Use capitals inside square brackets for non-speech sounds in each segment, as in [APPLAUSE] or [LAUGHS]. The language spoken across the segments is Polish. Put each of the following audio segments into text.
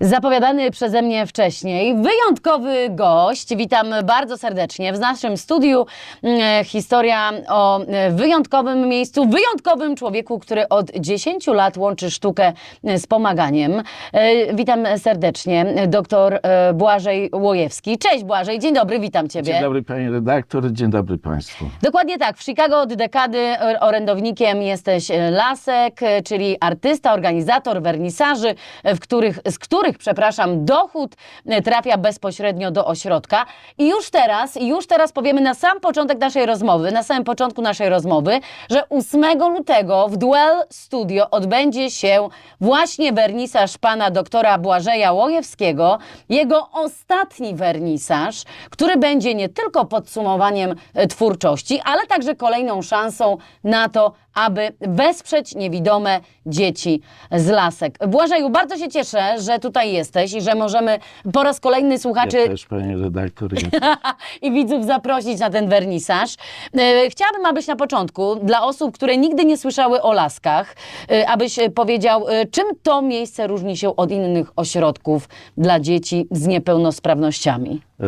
Zapowiadany przeze mnie wcześniej wyjątkowy gość. Witam bardzo serdecznie w naszym studiu. mm, Historia o e, wyjątkowym miejscu, wyjątkowym człowieku, który od 10 lat łączy sztukę e, z pomaganiem. E, Witam serdecznie dr e, Błażej Łojewski. Cześć Błażej, dzień dobry, witam Ciebie. Dzień dobry pani redaktor, dzień dobry państwu. Dokładnie tak. W Chicago od dekady e, orędownikiem jesteś e, Lasek, e, czyli artysta, organizator wernisaży, e, w których, z których, przepraszam, dochód e, trafia bezpośrednio do ośrodka. I już teraz, już teraz powiemy na sam początek naszej rozmowy, na samym początku naszej rozmowy, że 8 lutego w Duel Studio odbędzie się właśnie wernisaż pana doktora Błażeja Łojewskiego, jego ostatni wernisaż, który będzie nie tylko podsumowaniem e, twórczości, ale także kolejną szansą na to, aby wesprzeć niewidome dzieci z lasek. Błażeju, bardzo się cieszę, że tutaj jesteś i że możemy po raz kolejny słuchaczy Ja też pani redaktor. [LAUGHS] I widzów zaprosić na ten wernisaż. E, Chciałabym, abyś na początku, dla osób, które nigdy nie słyszały o laskach, e, abyś e, powiedział, e, czym to miejsce różni się od innych ośrodków dla dzieci z niepełnosprawnościami. E,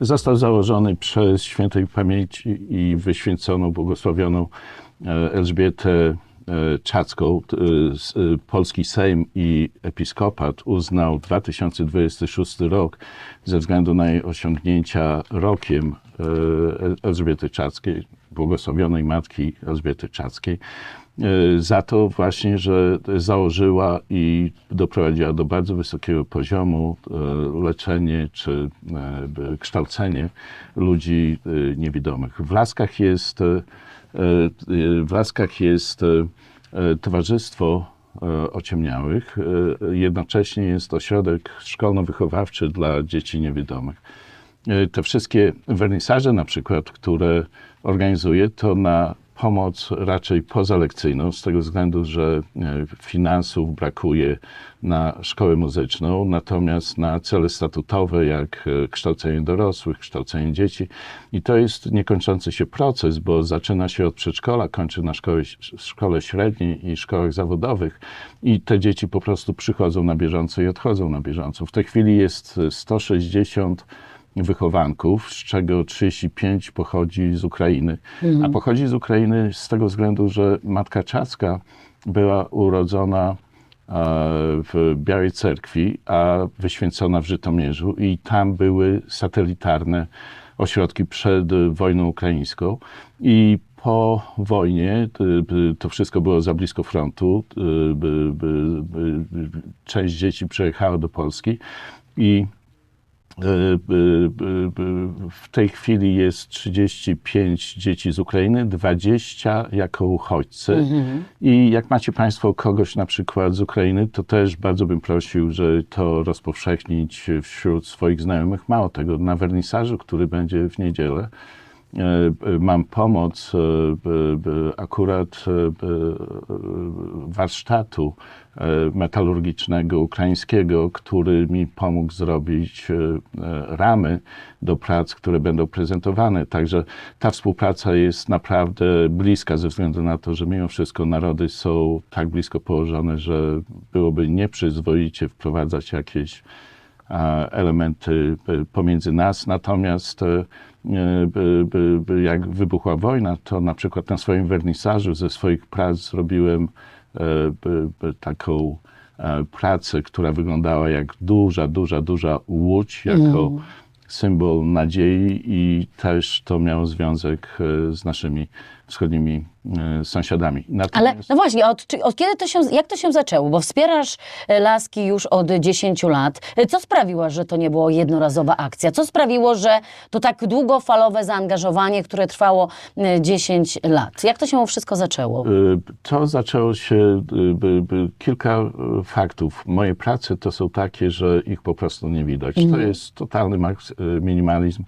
Został założony przez świętej pamięci i wyświęconą, błogosławioną Elżbietę e, Czacką. E, e, Polski Sejm i Episkopat uznał 2026 rok ze względu na jej osiągnięcia rokiem e, El- Elżbiety Czackiej, błogosławionej matki Elżbiety Czackiej. E, Za to właśnie, że założyła i doprowadziła do bardzo wysokiego poziomu e, leczenie czy e, kształcenie ludzi niewidomych. W Laskach jest, w Laskach jest towarzystwo ociemniałych. Jednocześnie jest ośrodek szkolno-wychowawczy dla dzieci niewidomych. Te wszystkie wernisaże na przykład, które organizuję, to na pomoc raczej pozalekcyjną, z tego względu, że e, finansów brakuje na szkołę muzyczną, natomiast na cele statutowe, jak e, kształcenie dorosłych, kształcenie dzieci. I to jest niekończący się proces, bo zaczyna się od przedszkola, kończy na szkole, średniej i szkołach zawodowych i te dzieci po prostu przychodzą na bieżąco i odchodzą na bieżąco. W tej chwili jest e, 160 wychowanków, z czego 35 pochodzi z Ukrainy. A pochodzi z Ukrainy z tego względu, że matka Czacka była urodzona e, w Białej Cerkwi, a wyświęcona w Żytomierzu i tam były satelitarne ośrodki przed wojną ukraińską i po wojnie to, wszystko było za blisko frontu. Część dzieci przejechała do Polski i w tej chwili jest 35 dzieci z Ukrainy, 20 jako uchodźcy. I jak macie Państwo kogoś na przykład z Ukrainy, to też bardzo bym prosił, że to rozpowszechnić wśród swoich znajomych. Mało tego, na wernisażu, który będzie w niedzielę, e, e, mam pomoc e, b- b- akurat e, e, warsztatu e, metalurgicznego ukraińskiego, który mi pomógł zrobić e, e, ramy do prac, które będą prezentowane. Także ta współpraca jest naprawdę bliska ze względu na to, że mimo wszystko narody są tak blisko położone, że byłoby nieprzyzwoicie wprowadzać jakieś e, elementy e, pomiędzy nas. Natomiast e, jak wybuchła wojna, to na przykład na swoim wernisażu ze swoich prac zrobiłem taką pracę, która wyglądała jak duża, duża, duża łódź, jako symbol nadziei i też to miało związek z naszymi wschodnimi e, sąsiadami. Ale Natomiast- no właśnie, od, czy- od kiedy to się, jak to się zaczęło? Bo wspierasz e, laski już od 10 lat. E, Co sprawiło, że to nie było jednorazowa akcja? Co sprawiło, że to tak długofalowe zaangażowanie, które trwało e, 10 lat? Jak to się wszystko zaczęło? To zaczęło się kilka faktów. Moje prace to są takie, że ich po prostu nie widać. To jest totalny minimalizm.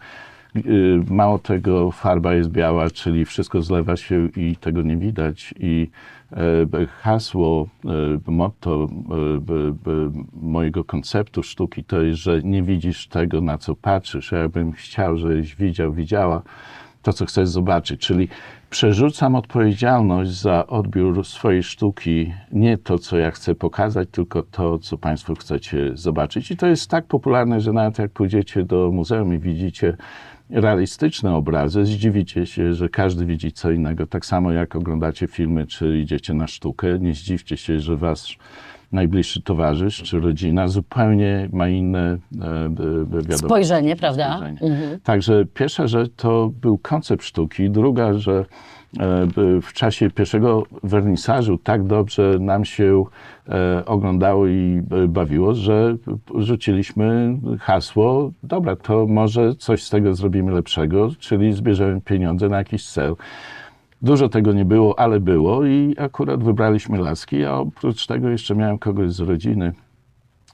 Y, Mało tego, farba jest biała, czyli wszystko zlewa się i tego nie widać. I e, hasło, e, motto e, mojego konceptu sztuki to jest, że nie widzisz tego, na co patrzysz. Ja bym chciał, żebyś widział, widziała to, co chcesz zobaczyć. Czyli przerzucam odpowiedzialność za odbiór swojej sztuki, nie to, co ja chcę pokazać, tylko to, co Państwo chcecie zobaczyć. I to jest tak popularne, że nawet jak pójdziecie do muzeum i widzicie realistyczne obrazy, zdziwicie się, że każdy widzi co innego. Tak samo jak oglądacie filmy, czy idziecie na sztukę, nie zdziwcie się, że wasz najbliższy towarzysz czy rodzina zupełnie ma inne e, e, Spojrzenie, prawda? spojrzenie. Także pierwsza rzecz to był koncept sztuki. Druga, że w czasie pierwszego wernisażu tak dobrze nam się e, oglądało i e, bawiło, że rzuciliśmy hasło, dobra, to może coś z tego zrobimy lepszego, czyli zbierzemy pieniądze na jakiś cel. Dużo tego nie było, ale było i akurat wybraliśmy laski, a oprócz tego jeszcze miałem kogoś z rodziny,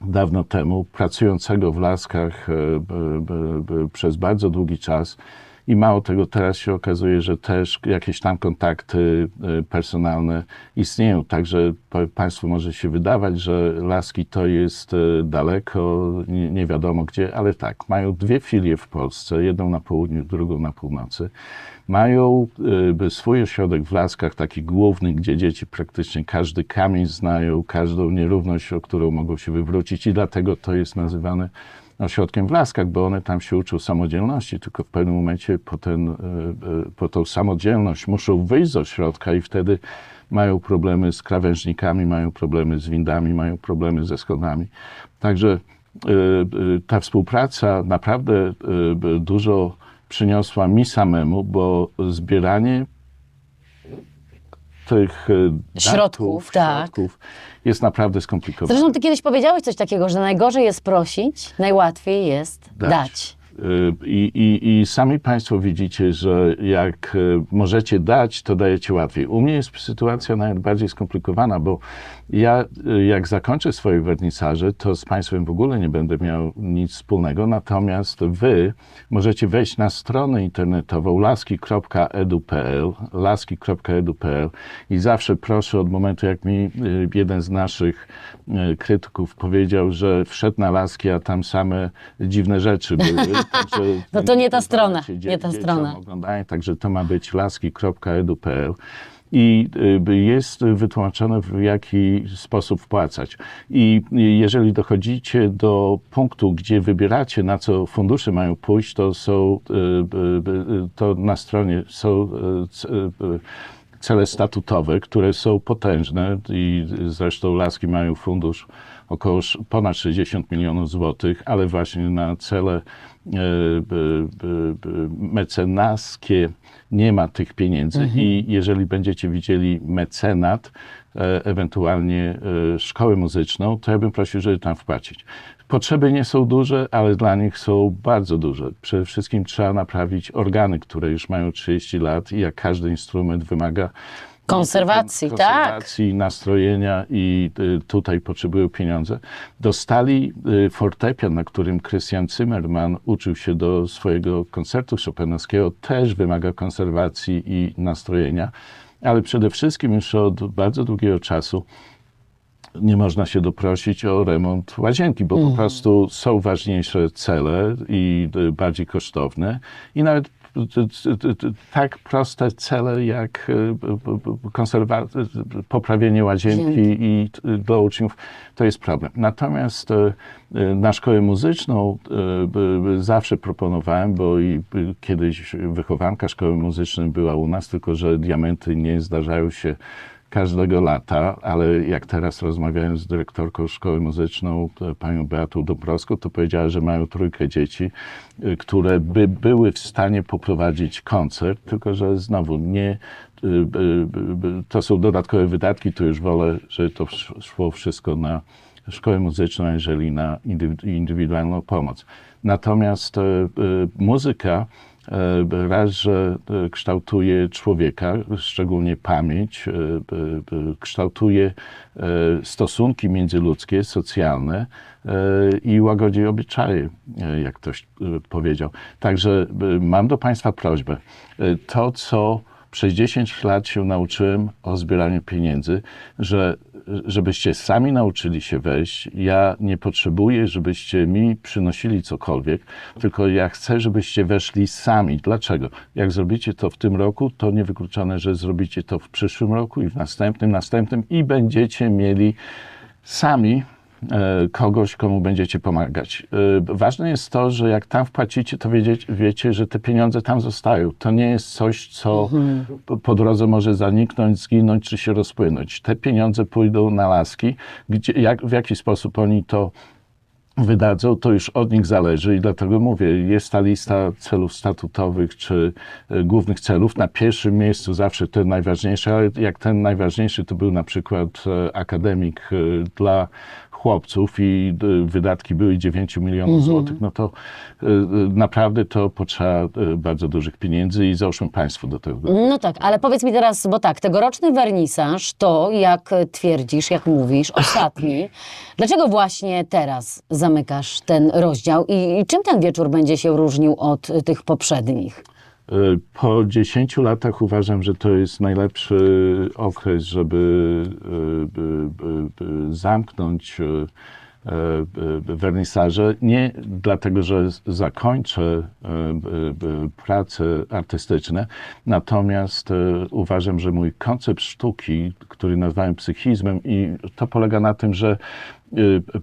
dawno temu, pracującego w laskach e, przez bardzo długi czas. I mało tego, teraz się okazuje, że też jakieś tam kontakty e, personalne istnieją. Także pa- Państwu może się wydawać, że laski to jest e, daleko, nie, wiadomo gdzie, ale tak, mają dwie filie w Polsce, jedną na południu, drugą na północy. Mają e, swój ośrodek w Laskach, taki główny, gdzie dzieci praktycznie każdy kamień znają, każdą nierówność, o którą mogą się wywrócić i dlatego to jest nazywane ośrodkiem w Laskach, bo one tam się uczą samodzielności, tylko w pewnym momencie po, ten, e, e, po tą samodzielność muszą wyjść z ośrodka i wtedy mają problemy z krawężnikami, mają problemy z windami, mają problemy ze schodami. Także e, ta współpraca naprawdę dużo przyniosła mi samemu, bo zbieranie tych e, datów, Środków, tak. środków jest naprawdę skomplikowane. Zresztą ty kiedyś powiedziałeś coś takiego, że najgorzej jest prosić, najłatwiej jest dać. Dać. Y, I, i, I sami Państwo widzicie, że jak y, możecie dać, to dajecie łatwiej. U mnie jest sytuacja nawet bardziej skomplikowana, bo ja y, jak zakończę swoje wernisaże, to z Państwem w ogóle nie będę miał nic wspólnego, natomiast Wy możecie wejść na stronę internetową laski.edu.pl laski.edu.pl i zawsze proszę od momentu, jak mi jeden z naszych krytyków powiedział, że wszedł na laski, a tam same dziwne rzeczy były. [LAUGHS] Także [LAUGHS] No to nie ta strona, nie ta strona. Oglądanie, także to ma być laski.edu.pl i y, jest wytłumaczone, w jaki sposób wpłacać. I y, jeżeli dochodzicie do punktu, gdzie wybieracie, na co fundusze mają pójść, to są, y, to na stronie są cele statutowe, które są potężne i zresztą Laski mają fundusz około ponad 60 milionów złotych, ale właśnie na cele mecenaskie nie ma tych pieniędzy i jeżeli będziecie widzieli mecenat, e, ewentualnie e, szkołę muzyczną, to ja bym prosił, żeby tam wpłacić. Potrzeby nie są duże, ale dla nich są bardzo duże. Przede wszystkim trzeba naprawić organy, które już mają 30 lat i jak każdy instrument wymaga Konserwacji, tak. konserwacji, nastrojenia i y, tutaj potrzebują pieniądze. Dostali y, fortepian, na którym Christian Zimmerman uczył się do swojego koncertu chopinowskiego, też wymaga konserwacji i nastrojenia, ale przede wszystkim już od bardzo długiego czasu nie można się doprosić o remont łazienki, bo po prostu są ważniejsze cele i y, bardziej kosztowne i nawet tak proste cele jak konserwa- y, poprawienie łazienki i y, dla uczniów to jest problem. Natomiast na szkołę muzyczną zawsze proponowałem, bo i kiedyś wychowanka szkoły muzycznej była u nas, tylko że diamenty nie zdarzają się każdego lata, ale jak teraz rozmawiałem z dyrektorką szkoły muzyczną, to panią Beatą Dąbrowską, to powiedziała, że mają trójkę dzieci, y, które by były w stanie poprowadzić koncert, tylko że znowu nie, y, to są dodatkowe wydatki, to już wolę, żeby to sz- szło wszystko na szkołę muzyczną, jeżeli na indywi- indywidualną pomoc. Natomiast e, e, muzyka e, raz, że e, kształtuje człowieka, szczególnie pamięć, e, e, e, kształtuje e, stosunki międzyludzkie, socjalne e, i łagodzi obyczaje, e, jak ktoś e, powiedział. Także e, mam do Państwa prośbę. E, To, co Przez 10 lat się nauczyłem o zbieraniu pieniędzy, że żebyście sami nauczyli się wejść. Ja nie potrzebuję, żebyście mi przynosili cokolwiek, tylko ja chcę, żebyście weszli sami. Dlaczego? Jak zrobicie to w tym roku, to niewykluczone, że zrobicie to w przyszłym roku i w następnym, następnym i będziecie mieli sami kogoś, komu będziecie pomagać. E, Ważne jest to, że jak tam wpłacicie, to wiecie, wiecie, że te pieniądze tam zostają. To nie jest coś, co po- po drodze może zaniknąć, zginąć czy się rozpłynąć. Te pieniądze pójdą na laski. Gdzie, jak, w jaki sposób oni to wydadzą, to już od nich zależy i dlatego mówię, jest ta lista celów statutowych czy e, głównych celów. Na pierwszym miejscu zawsze ten najważniejszy, ale jak ten najważniejszy to był na przykład e, akademik e, dla chłopców i e, wydatki były 9 milionów złotych, no to e, e, naprawdę to potrzeba bardzo dużych pieniędzy i załóżmy państwo do tego. No tak, ale powiedz mi teraz, bo tak, tegoroczny wernisaż to, jak twierdzisz, jak mówisz, [COUGHS] ostatni. Dlaczego właśnie teraz zamykasz ten rozdział i, i czym ten wieczór będzie się różnił od y, tych poprzednich? E, Po 10 latach uważam, że to jest najlepszy okres, żeby by- by- by zamknąć wernisaże. Nie dlatego, że zakończę prace artystyczne, natomiast uważam, że mój koncept sztuki, który nazwałem psychizmem, i to polega na tym, że y,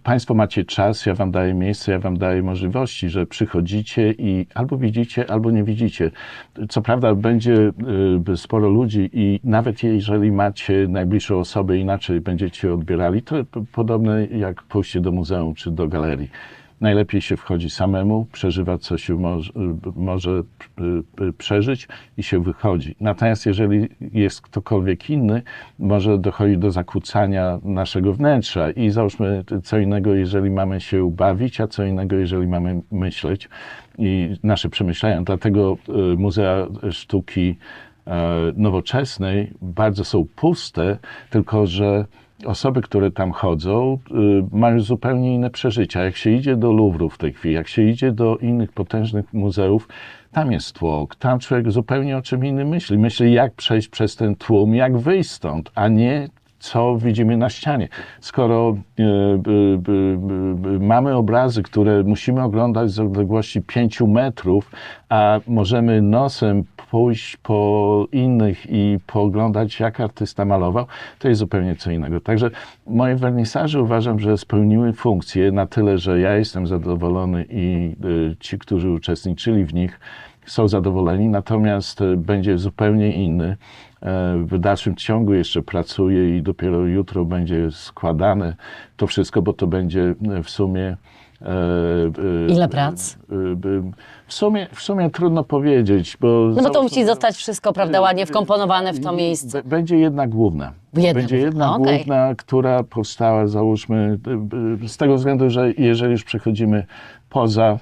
Państwo macie czas, ja Wam daję miejsce, ja Wam daję możliwości, że przychodzicie i albo widzicie, albo nie widzicie. Co prawda będzie y, sporo ludzi i nawet jeżeli macie najbliższą osobę inaczej będziecie odbierali, to podobne jak pójście do muzeum czy do galerii. Najlepiej się wchodzi samemu, przeżywa co się może, może y, y, przeżyć i się wychodzi. Natomiast jeżeli jest ktokolwiek inny, może dochodzi do zakłócania naszego wnętrza i załóżmy co innego, jeżeli mamy się bawić, a co innego, jeżeli mamy myśleć i nasze przemyślenia. Dlatego y, Muzea Sztuki e, Nowoczesnej bardzo są puste, tylko że osoby, które tam chodzą, y, mają zupełnie inne przeżycia. Jak się idzie do Louvru w tej chwili, jak się idzie do innych potężnych muzeów, tam jest tłok, tam człowiek zupełnie o czym innym myśli. Myśli, jak przejść przez ten tłum, jak wyjść stąd, a nie co widzimy na ścianie. Skoro b, b, mamy obrazy, które musimy oglądać z odległości 5 metrów, a możemy nosem pójść po innych i pooglądać, jak artysta malował, to jest zupełnie co innego. Także moje wernisaże uważam, że spełniły funkcję na tyle, że ja jestem zadowolony i y, ci, którzy uczestniczyli w nich, są zadowoleni, natomiast e, będzie zupełnie inny. E, W dalszym ciągu jeszcze pracuję i dopiero jutro będzie składane to wszystko, bo to będzie e, w sumie. E, e, Ile prac? e, W sumie, w sumie trudno powiedzieć, bo. No bo to musi zostać wszystko, prawda, ładnie wkomponowane w to miejsce. Będzie jedna główna. Jedna będzie główna, jedna okej. główna, która powstała, załóżmy, z tego względu, że jeżeli już przechodzimy poza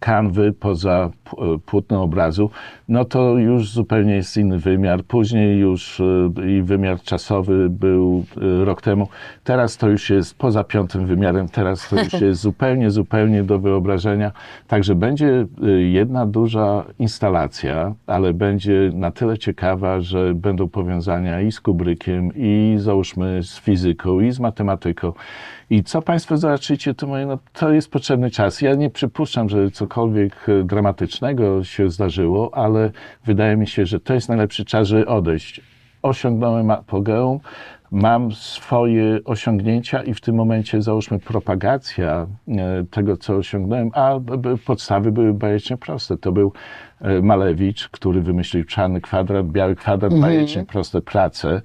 kanwy, poza płótno obrazu, no to już zupełnie jest inny wymiar. Później już y, i wymiar czasowy był y, rok temu. Teraz to już jest poza piątym wymiarem, teraz to już jest [LAUGHS] zupełnie, zupełnie do wyobrażenia. Także będzie jedna duża instalacja, ale będzie na tyle ciekawa, że będą powiązania i z Kubrykiem, i załóżmy z fizyką, i z matematyką. I co Państwo zobaczycie, to moje, no, to jest potrzebny czas. Ja nie przypuszczam, że cokolwiek e, dramatycznego się zdarzyło, ale wydaje mi się, że to jest najlepszy czas, żeby odejść. Osiągnąłem apogeum, mam swoje osiągnięcia i w tym momencie załóżmy propagacja e, tego, co osiągnąłem, a podstawy były bajecznie proste. To był e, Malewicz, który wymyślił czarny kwadrat, biały kwadrat, bajecznie proste prace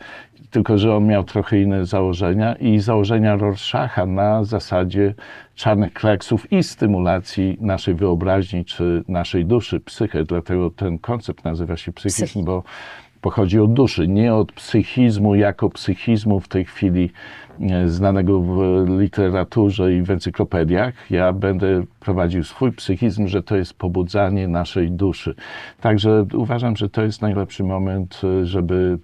tylko że on miał trochę inne założenia i założenia Rorschacha na zasadzie czarnych kleksów i stymulacji naszej wyobraźni czy naszej duszy, psychę. Dlatego ten koncept nazywa się psychizm, Psychi- bo pochodzi od duszy, nie od psychizmu jako psychizmu w tej chwili e, znanego w literaturze i w encyklopediach. Ja będę prowadził swój psychizm, że to jest pobudzanie naszej duszy. Także uważam, że to jest najlepszy moment, e, żeby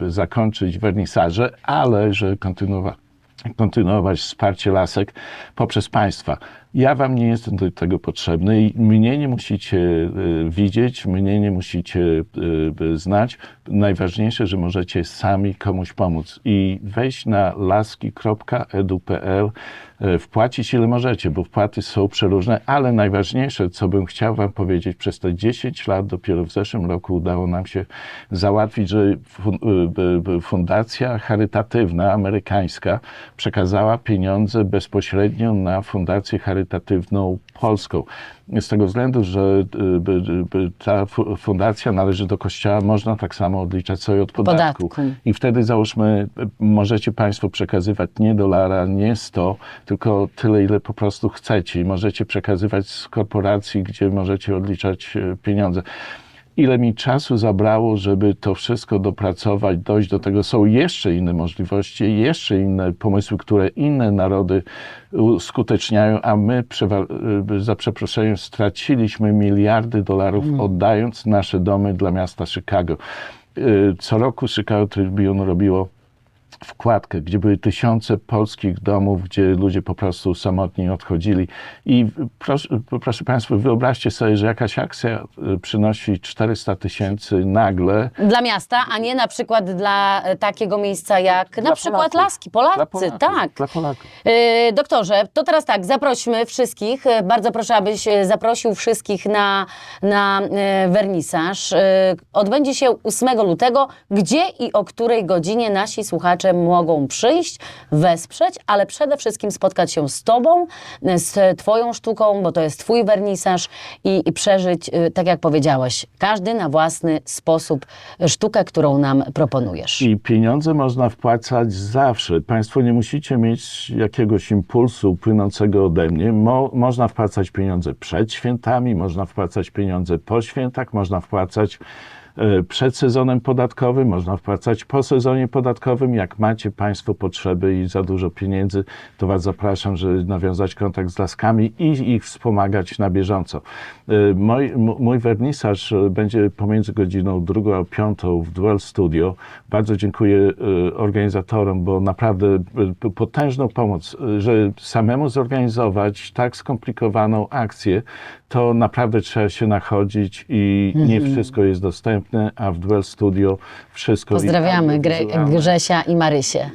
e, zakończyć wernisaże, ale że kontynuować kontynuować wsparcie lasek poprzez państwa. Ja wam nie jestem do tego potrzebny i mnie nie musicie y, widzieć, mnie nie musicie y, znać. Najważniejsze, że możecie sami komuś pomóc i wejść na laski.edu.pl, y, wpłacić ile możecie, bo wpłaty są przeróżne, ale najważniejsze, co bym chciał wam powiedzieć, przez te 10 lat, dopiero w zeszłym roku udało nam się załatwić, że fun- fundacja charytatywna amerykańska przekazała pieniądze bezpośrednio na fundację charytatywną polską. Z tego względu, że y, ta fu- fundacja należy do kościoła, można tak samo odliczać sobie od podatku. Podatku. I wtedy załóżmy, możecie Państwo przekazywać nie dolara, nie 100, tylko tyle, ile po prostu chcecie. I możecie przekazywać z korporacji, gdzie możecie odliczać y, pieniądze. Ile mi czasu zabrało, żeby to wszystko dopracować, dojść do tego. Są jeszcze inne możliwości, jeszcze inne pomysły, które inne narody uskuteczniają, a my, y, za przeproszeniem, straciliśmy miliardy dolarów, oddając nasze domy dla miasta Chicago. Y, Co roku Chicago Tribune robiło wkładkę, gdzie były tysiące polskich domów, gdzie ludzie po prostu samotni odchodzili. I proszę, proszę Państwa, wyobraźcie sobie, że jakaś akcja y, przynosi 400 tysięcy nagle. Dla miasta, a nie na przykład dla e, takiego miejsca jak na Dla przykład Polaków. Laski, Polacy, Dla Polaków, tak. Dla Polaków. E, Doktorze, to teraz tak, zaprośmy wszystkich. Bardzo proszę, abyś zaprosił wszystkich na, na wernisaż. Odbędzie się 8 lutego. Gdzie i o której godzinie nasi słuchacze mogą przyjść, wesprzeć, ale przede wszystkim spotkać się z Tobą, z Twoją sztuką, bo to jest Twój wernisaż i, i przeżyć, e, tak jak powiedziałeś, każdy na własny sposób sztukę, którą nam proponujesz. I pieniądze można wpłacać zawsze. Państwo nie musicie mieć jakiegoś impulsu płynącego ode mnie. Mo, można wpłacać pieniądze przed świętami, można wpłacać pieniądze po świętach, można wpłacać przed sezonem podatkowym, można wpłacać po sezonie podatkowym. Jak macie Państwo potrzeby i za dużo pieniędzy, to Was zapraszam, żeby nawiązać kontakt z laskami i ich wspomagać na bieżąco. E, Mój, mój wernisaż e, będzie pomiędzy godziną drugą a piątą w Duel Studio. Bardzo dziękuję e, organizatorom, bo naprawdę e, potężną pomoc, e, że samemu zorganizować tak skomplikowaną akcję, to naprawdę trzeba się nachodzić i nie wszystko jest dostępne, a w Duel Studio wszystko Pozdrawiamy Grzesia i Marysię.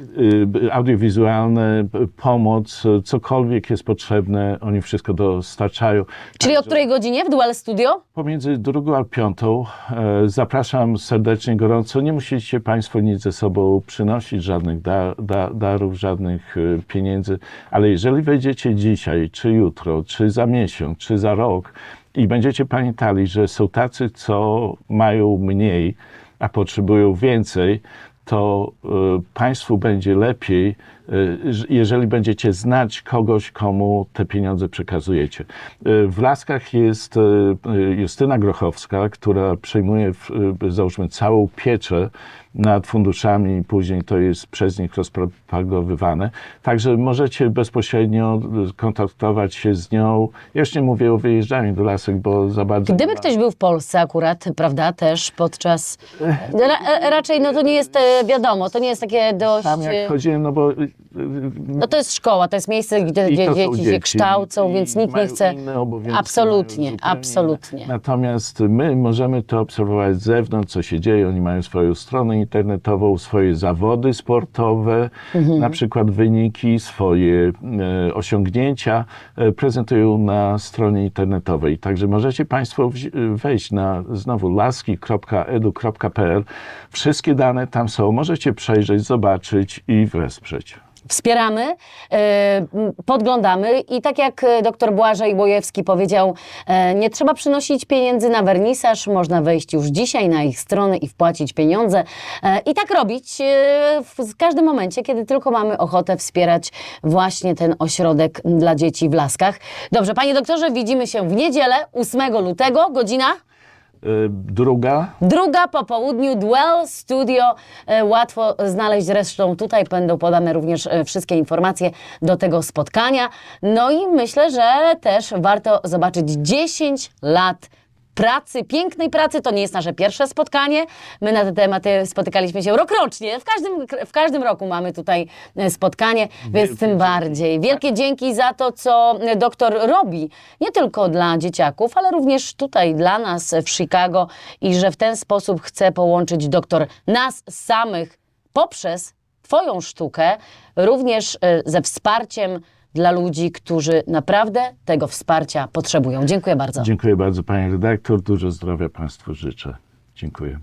y, audiowizualne, pomoc, cokolwiek jest potrzebne, oni wszystko dostarczają. Czyli o Także której godzinie w Dual Studio? Pomiędzy drugą a piątą e, zapraszam serdecznie, gorąco. Nie musicie Państwo nic ze sobą przynosić, żadnych da, da, darów, żadnych e, pieniędzy, ale jeżeli wejdziecie dzisiaj, czy jutro, czy za miesiąc, czy za rok i będziecie pamiętali, że są tacy, co mają mniej, a potrzebują więcej, to e, Państwu będzie lepiej, jeżeli będziecie znać kogoś, komu te pieniądze przekazujecie. E, W Laskach jest e, Justyna Grochowska, która przejmuje, załóżmy, całą pieczę nad funduszami później to jest przez nich rozpropagowywane. Także możecie bezpośrednio kontaktować się z nią. Ja już nie mówię o wyjeżdżaniu do lasek, bo za bardzo... Gdyby ktoś był w Polsce akurat, prawda, też podczas... Ra, e, raczej, no to nie jest e, wiadomo, to nie jest takie dość... Tam jak e, chodziłem, no bo... No to jest szkoła, to jest miejsce, gdzie, gdzie są dzieci się kształcą, więc nikt nie chce... Absolutnie, absolutnie. inne. Natomiast my możemy to obserwować z zewnątrz, co się dzieje. Oni mają swoją stronę internetową, swoje zawody sportowe, Mhm. na przykład wyniki, swoje e, osiągnięcia e, prezentują na stronie internetowej. Także możecie Państwo wejść na znowu laski.edu.pl. Wszystkie dane tam są. Możecie przejrzeć, zobaczyć i wesprzeć. Wspieramy, e, podglądamy i tak jak e, dr Błażej Bojewski powiedział, e, nie trzeba przynosić pieniędzy na wernisaż, można wejść już dzisiaj na ich stronę i wpłacić pieniądze i tak robić w każdym momencie, kiedy tylko mamy ochotę wspierać właśnie ten ośrodek dla dzieci w Laskach. Dobrze, panie doktorze, widzimy się w niedzielę 8 lutego, godzina? E, Druga Druga po południu, Dwell Studio. E, Łatwo znaleźć, zresztą tutaj będą podane również e, wszystkie informacje do tego spotkania. No i myślę, że też warto zobaczyć 10 lat pracy, pięknej pracy. To nie jest nasze pierwsze spotkanie. My na te tematy spotykaliśmy się rokrocznie. W każdym, w każdym roku mamy tutaj e, spotkanie, więc tym bardziej. Wielkie dzięki za to, co e, doktor robi. Nie tylko dla dzieciaków, ale również tutaj dla nas w Chicago i że w ten sposób chce połączyć doktor nas samych poprzez Twoją sztukę, również e, ze wsparciem dla ludzi, którzy naprawdę tego wsparcia potrzebują. Dziękuję bardzo. Dziękuję bardzo pani redaktor. Dużo zdrowia państwu życzę. Dziękuję.